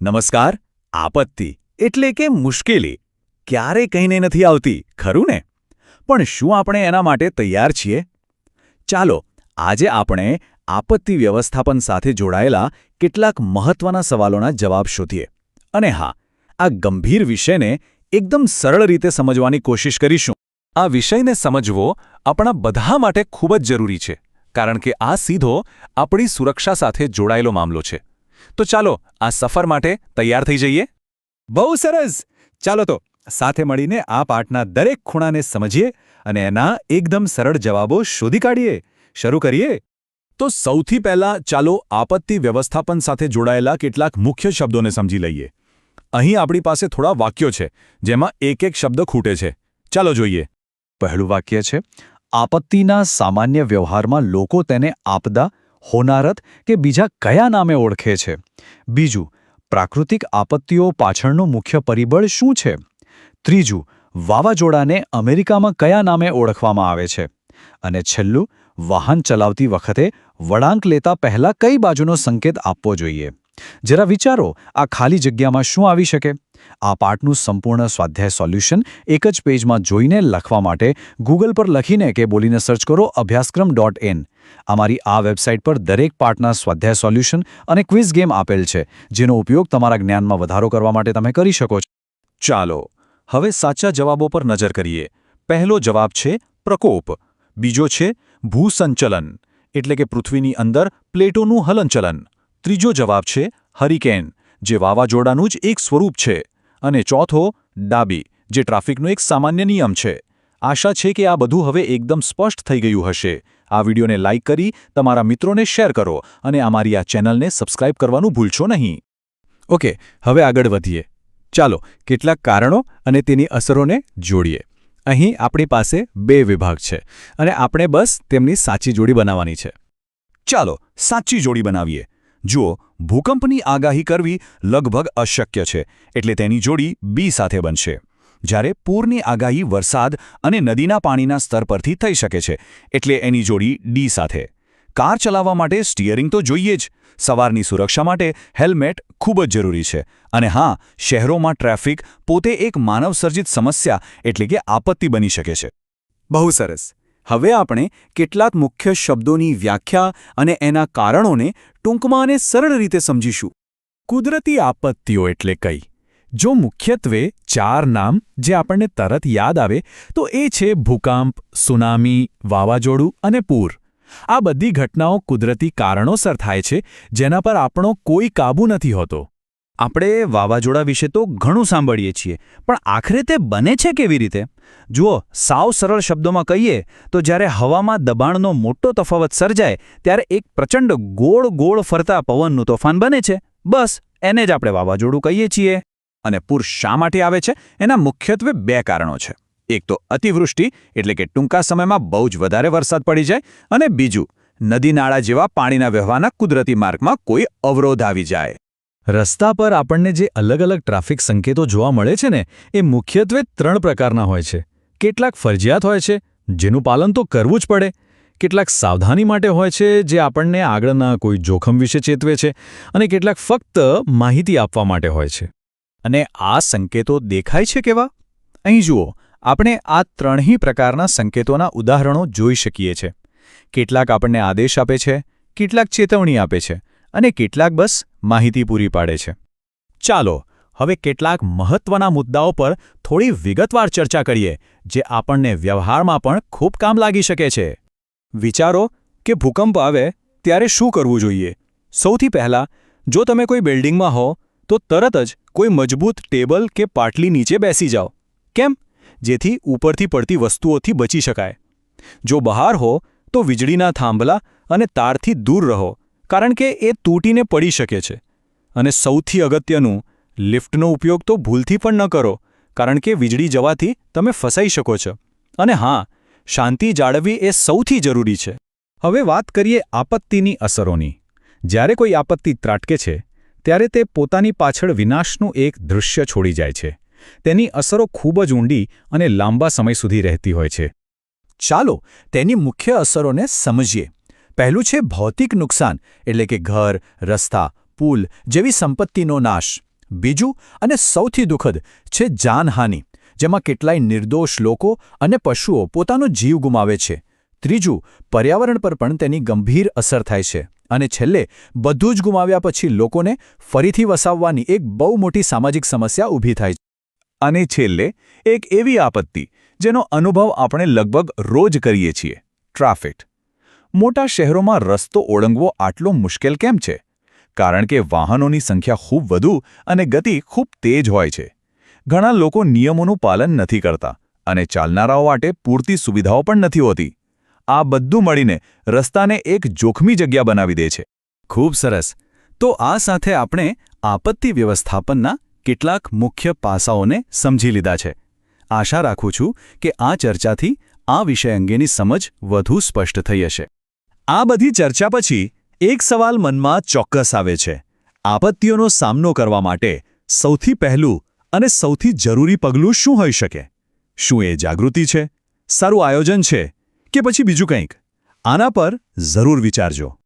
નમસ્કાર, આપત્તિ એટલે કે મુશ્કેલી ક્યારે કહીને નથી આવતી, ખરું ને? પણ શું આપણે એના માટે તૈયાર છીએ? ચાલો, આજે આપણે આપત્તિ વ્યવસ્થાપન સાથે જોડાયેલા કેટલાક મહત્વના સવાલોના જવાબ શોધીએ. અને હા, આ ગંભીર વિષયને એકદમ સરળ રીતે સમજવાની કોશિશ કરીશું. આ વિષયને સમજવો આપણા બધા માટે ખૂબ જ જરૂરી છે, કારણ કે આ સીધો આપણી સુરક્ષા સાથે જોડાયેલો મામલો છે. તો ચાલો આ સફર માટે તૈયાર થઈ જઈએ. બહુ સરસ! ચાલો તો સાથે મળીને આ પાઠના દરેક ખૂણાને સમજીએ અને એના એકદમ સરળ જવાબો શોધી કાઢીએ. શરૂ કરીએ? તો સૌથી પહેલા ચાલો આપત્તિ વ્યવસ્થાપન સાથે જોડાયેલા કેટલાક મુખ્ય શબ્દોને સમજી લઈએ. અહીં આપણી પાસે થોડા વાક્યો છે, જેમાં એક એક શબ્દ ખૂટે છે. ચાલો જોઈએ. પહેલું વાક્ય છે, આપત્તિના સામાન્ય વ્યવહારમાં લોકો તેને આપદા હોનારત કે બીજા કયા નામે ઓળખે છે? બીજું, પ્રાકૃતિક આપત્તિઓ પાછળનું મુખ્ય પરિબળ શું છે? ત્રીજું, વાવાઝોડાને અમેરિકામાં કયા નામે ઓળખવામાં આવે છે? અને છેલ્લું, વાહન ચલાવતી વખતે વળાંક લેતા પહેલા કઈ બાજુનો સંકેત આપવો જોઈએ? જરા વિચારો, આ ખાલી જગ્યામાં શું આવી શકે? આ પાઠનું સંપૂર્ણ સ્વાધ્યાય સોલ્યુશન એક જ પેજમાં જોઈને લખવા માટે ગૂગલ પર લખીને કે બોલીને સર્ચ કરો અભ્યાસક્રમ ડોટ ઇન. અમારી આ વેબસાઇટ પર દરેક પાઠના સ્વાધ્યાય સોલ્યુશન અને ક્વિઝ ગેમ આપેલ છે, જેનો ઉપયોગ તમારા જ્ઞાનમાં વધારો કરવા માટે તમે કરી શકો છો. ચાલો, હવે સાચા જવાબો પર નજર કરીએ. પહેલો જવાબ છે પ્રકોપ. બીજો છે ભૂસંચલન, એટલે કે પૃથ્વીની અંદર પ્લેટોનું હલનચલન. ત્રીજો જવાબ છે હરિકેન. જે વાવાઝોડાનું જ એક સ્વરૂપ છે. અને ચોથો, ડાબી, જે ટ્રાફિકનો એક સામાન્ય નિયમ છે. આશા છે કે આ બધું હવે એકદમ સ્પષ્ટ થઈ ગયું હશે. આ વિડીયોને લાઇક કરી તમારા મિત્રોને શેર કરો અને અમારી આ ચેનલને સબસ્ક્રાઇબ કરવાનું ભૂલશો નહીં. ઓકે, હવે આગળ વધીએ. ચાલો, કેટલાક કારણો અને તેની અસરોને જોડીએ. અહીં આપણી પાસે બે વિભાગ છે અને આપણે બસ તેમની સાચી જોડી બનાવવાની છે. ચાલો, સાચી જોડી બનાવીએ. જુઓ, ભૂકંપની આગાહી કરવી લગભગ અશક્ય છે, એટલે તેની જોડી બી સાથે બનશે. જ્યારે પૂરની આગાહી વરસાદ અને નદીના પાણીના સ્તર પરથી થઈ શકે છે, એટલે એની જોડી ડી સાથે. કાર ચલાવવા માટે સ્ટિયરિંગ તો જોઈએ જ. સવારની સુરક્ષા માટે હેલ્મેટ ખૂબ જ જરૂરી છે. અને હા, શહેરોમાં ટ્રાફિક પોતે એક માનવસર્જિત સમસ્યા એટલે કે આપત્તિ બની શકે છે. બહુ સરસ. હવે આપણે કેટલાક મુખ્ય શબ્દોની વ્યાખ્યા અને એના કારણોને ટૂંકમાં અને સરળ રીતે સમજીશું. કુદરતી આપત્તિઓ એટલે કઈ. જો મુખ્યત્વે ચાર નામ જે આપણને તરત યાદ આવે, તો એ છે ભૂકંપ, સુનામી, વાવાઝોડું અને પૂર. આ બધી ઘટનાઓ કુદરતી કારણોસર થાય છે, જેના પર આપણો કોઈ કાબૂ નથી હોતો. આપણે વાવાઝોડા વિશે તો ઘણું સાંભળીએ છીએ, પણ આખરે તે બને છે કેવી રીતે? જુઓ, સાવ સરળ શબ્દોમાં કહીએ તો જ્યારે હવામાં દબાણનો મોટો તફાવત સર્જાય, ત્યારે એક પ્રચંડ ગોળ ગોળ ફરતા પવનનું તોફાન બને છે. બસ, એને જ આપણે વાવાઝોડું કહીએ છીએ. અને પૂર શા માટે આવે છે? એના મુખ્યત્વે બે કારણો છે. એક તો અતિવૃષ્ટિ, એટલે કે ટૂંકા સમયમાં બહુ જ વધારે વરસાદ પડી જાય, અને બીજું, નદી નાળા જેવા પાણીના વ્યવહારના કુદરતી માર્ગમાં કોઈ અવરોધ આવી જાય. રસ્તા પર આપણને જે અલગ અલગ ટ્રાફિક સંકેતો જોવા મળે છે ને, એ મુખ્યત્વે ત્રણ પ્રકારના હોય છે. કેટલાક ફરજિયાત હોય છે, જેનું પાલન તો કરવું જ પડે. કેટલાક સાવધાની માટે હોય છે, જે આપણને આગળના કોઈ જોખમ વિશે ચેતવે છે. અને કેટલાક ફક્ત માહિતી આપવા માટે હોય છે. અને આ સંકેતો દેખાય છે કેવા? અહીં જુઓ, આપણે આ ત્રણેય પ્રકારના સંકેતોના ઉદાહરણો જોઈ શકીએ છીએ કેટલાક આપણને આદેશ આપે છે, કેટલાક ચેતવણી આપે છે. અને કેટલાક બસ માહિતી પૂરી પાડે છે. ચાલો, હવે કેટલાક મહત્વના મુદ્દાઓ પર થોડી વિગતવાર ચર્ચા કરીએ, જે આપણને વ્યવહારમાં પણ ખૂબ કામ લાગી શકે છે. વિચારો કે ભૂકંપ આવે ત્યારે શું કરવું જોઈએ? સૌથી પહેલાં, જો તમે કોઈ બિલ્ડિંગમાં હો, તો તરત જ કોઈ મજબૂત ટેબલ કે પાટલી નીચે બેસી જાઓ. કેમ? જેથી ઉપરથી પડતી વસ્તુઓથી બચી શકાય. જો બહાર હો, તો વીજળીના થાંભલા અને તારથી દૂર રહો. કારણ કે એ તૂટીને પડી શકે છે. અને સૌથી અગત્યનું, લિફ્ટનો ઉપયોગ તો ભૂલથી પણ ન કરો, કારણ કે વીજળી જવાથી તમે ફસાઈ શકો છો. અને હા, શાંતિ જાળવવી એ સૌથી જરૂરી છે. હવે વાત કરીએ આપત્તિની અસરોની. જ્યારે કોઈ આપત્તિ ત્રાટકે છે, ત્યારે તે પોતાની પાછળ વિનાશનું એક દૃશ્ય છોડી જાય છે. તેની અસરો ખૂબ જ ઊંડી અને લાંબા સમય સુધી રહેતી હોય છે. ચાલો તેની મુખ્ય અસરોને સમજીએ. પહેલું છે ભૌતિક નુકસાન, એટલે કે ઘર, રસ્તા, પુલ જેવી સંપત્તિનો નાશ. બીજું અને સૌથી દુઃખદ છે જાનહાનિ, જેમાં કેટલાય નિર્દોષ લોકો અને પશુઓ પોતાનો જીવ ગુમાવે છે. ત્રીજું, પર્યાવરણ પર પણ તેની ગંભીર અસર થાય છે અને છેલ્લે, બધું જ ગુમાવ્યા પછી લોકોને ફરીથી વસાવવાની એક બહુ મોટી સામાજિક સમસ્યા ઊભી થાય છે. અને છેલ્લે, એક એવી આપત્તિ જેનો અનુભવ આપણે લગભગ રોજ કરીએ છીએ, ટ્રાફિક. મોટા શહેરોમાં રસ્તો ઓળંગવો આટલો મુશ્કેલ કેમ છે? કારણ કે વાહનોની સંખ્યા ખૂબ વધુ અને ગતિ ખૂબ તેજ હોય છે. ઘણા લોકો નિયમોનું પાલન નથી કરતા અને ચાલનારાઓ માટે પૂરતી સુવિધાઓ પણ નથી હોતી. આ બધું મળીને રસ્તાને એક જોખમી જગ્યા બનાવી દે છે. ખૂબ સરસ. તો આ સાથે આપણે આપત્તિ વ્યવસ્થાપનના કેટલાક મુખ્ય પાસાઓને સમજી લીધા છે. આશા રાખું છું કે આ ચર્ચાથી આ વિષય અંગેની સમજ વધુ સ્પષ્ટ થઈ હશે. આ બધી ચર્ચા પછી એક સવાલ મનમાં ચોક્કસ આવે છે. આપત્તિઓનો સામનો કરવા માટે સૌથી પહેલું અને સૌથી જરૂરી પગલું શું હોઈ શકે? શું એ જાગૃતિ છે? સારું આયોજન છે કે પછી બીજું કંઈક? આના પર જરૂર વિચારજો.